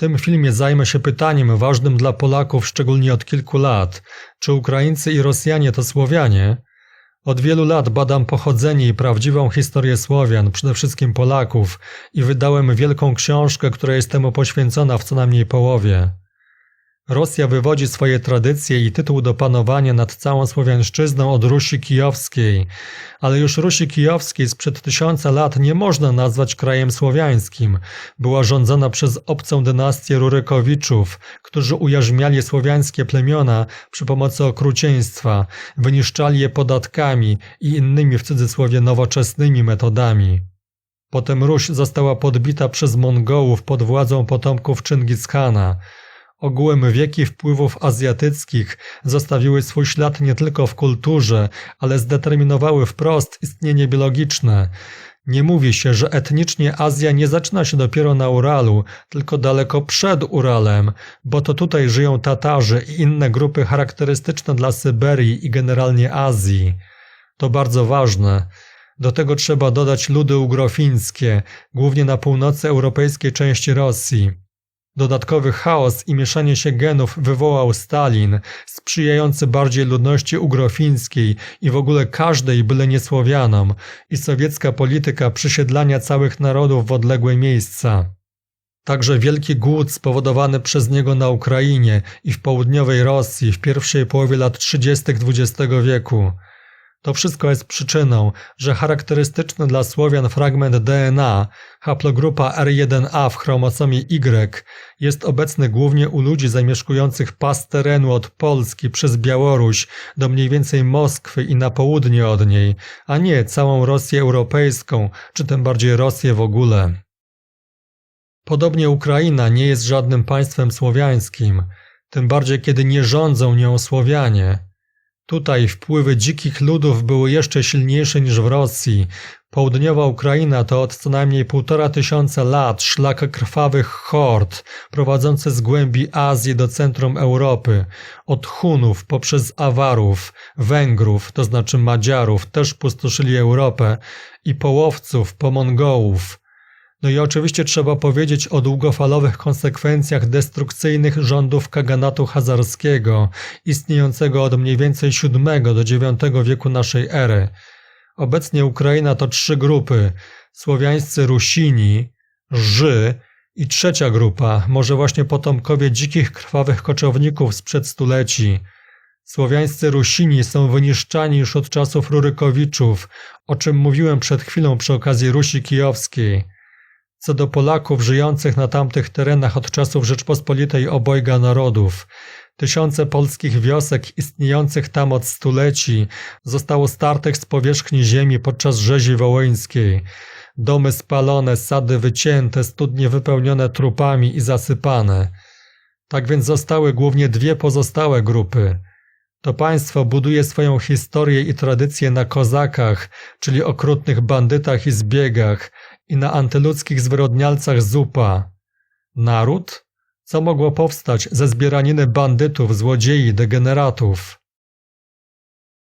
tym filmie zajmę się pytaniem ważnym dla Polaków szczególnie od kilku lat. Czy Ukraińcy i Rosjanie to Słowianie? Od wielu lat badam pochodzenie i prawdziwą historię Słowian, przede wszystkim Polaków, i wydałem wielką książkę, która jest temu poświęcona w co najmniej połowie. Rosja wywodzi swoje tradycje i tytuł do panowania nad całą Słowiańszczyzną od Rusi Kijowskiej, ale już Rusi Kijowskiej sprzed tysiąca lat nie można nazwać krajem słowiańskim. Była rządzona przez obcą dynastię Rurykowiczów, którzy ujarzmiali słowiańskie plemiona przy pomocy okrucieństwa, wyniszczali je podatkami i innymi w cudzysłowie nowoczesnymi metodami. Potem Ruś została podbita przez Mongołów pod władzą potomków Czyngiz-Khana. Ogółem wieki wpływów azjatyckich zostawiły swój ślad nie tylko w kulturze, ale zdeterminowały wprost istnienie biologiczne. Nie mówi się, że etnicznie Azja nie zaczyna się dopiero na Uralu, tylko daleko przed Uralem, bo to tutaj żyją Tatarzy i inne grupy charakterystyczne dla Syberii i generalnie Azji. To bardzo ważne. Do tego trzeba dodać ludy ugrofińskie, głównie na północy europejskiej części Rosji. Dodatkowy chaos i mieszanie się genów wywołał Stalin, sprzyjający bardziej ludności ugrofińskiej i w ogóle każdej byle nie Słowianom, i sowiecka polityka przysiedlania całych narodów w odległe miejsca. Także wielki głód spowodowany przez niego na Ukrainie i w południowej Rosji w pierwszej połowie lat 30. XX wieku. To wszystko jest przyczyną, że charakterystyczny dla Słowian fragment DNA, haplogrupa R1A w chromosomie Y, jest obecny głównie u ludzi zamieszkujących pas terenu od Polski przez Białoruś do mniej więcej Moskwy i na południe od niej, a nie całą Rosję europejską, czy tym bardziej Rosję w ogóle. Podobnie Ukraina nie jest żadnym państwem słowiańskim, tym bardziej kiedy nie rządzą nią Słowianie. Tutaj wpływy dzikich ludów były jeszcze silniejsze niż w Rosji. Południowa Ukraina to od co najmniej półtora tysiąca lat szlak krwawych hord, prowadzący z głębi Azji do centrum Europy. Od Hunów poprzez Awarów, Węgrów, to znaczy Madziarów, też pustoszyli Europę, i połowców po Mongołów. No i oczywiście trzeba powiedzieć o długofalowych konsekwencjach destrukcyjnych rządów kaganatu hazarskiego, istniejącego od mniej więcej VII do IX wieku naszej ery. Obecnie Ukraina to trzy grupy: słowiańscy Rusini, Ży i trzecia grupa, może właśnie potomkowie dzikich krwawych koczowników sprzed stuleci. Słowiańscy Rusini są wyniszczani już od czasów Rurykowiczów, o czym mówiłem przed chwilą przy okazji Rusi Kijowskiej. Co do Polaków żyjących na tamtych terenach od czasów Rzeczpospolitej obojga narodów, tysiące polskich wiosek istniejących tam od stuleci zostało startych z powierzchni ziemi podczas rzezi wołyńskiej. Domy spalone, sady wycięte, studnie wypełnione trupami i zasypane. Tak więc zostały głównie dwie pozostałe grupy. To państwo buduje swoją historię i tradycję na kozakach, czyli okrutnych bandytach i zbiegach, i na antyludzkich zwyrodnialcach zupa. Naród? Co mogło powstać ze zbieraniny bandytów, złodziei, degeneratów?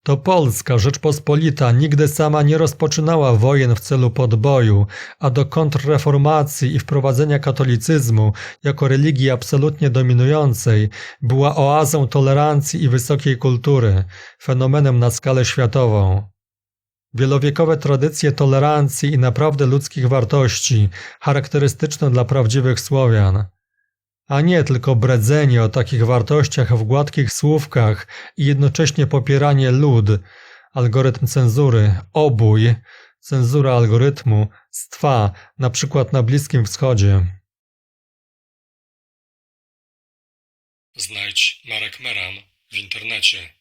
To Polska Rzeczpospolita nigdy sama nie rozpoczynała wojen w celu podboju, a do kontrreformacji i wprowadzenia katolicyzmu jako religii absolutnie dominującej była oazą tolerancji i wysokiej kultury, fenomenem na skalę światową. Wielowiekowe tradycje tolerancji i naprawdę ludzkich wartości, charakterystyczne dla prawdziwych Słowian. A nie tylko bredzenie o takich wartościach w gładkich słówkach i jednocześnie popieranie lud, algorytm cenzury, obój, cenzura algorytmu, stwa, na przykład na Bliskim Wschodzie. Znajdź Marek Meran w internecie.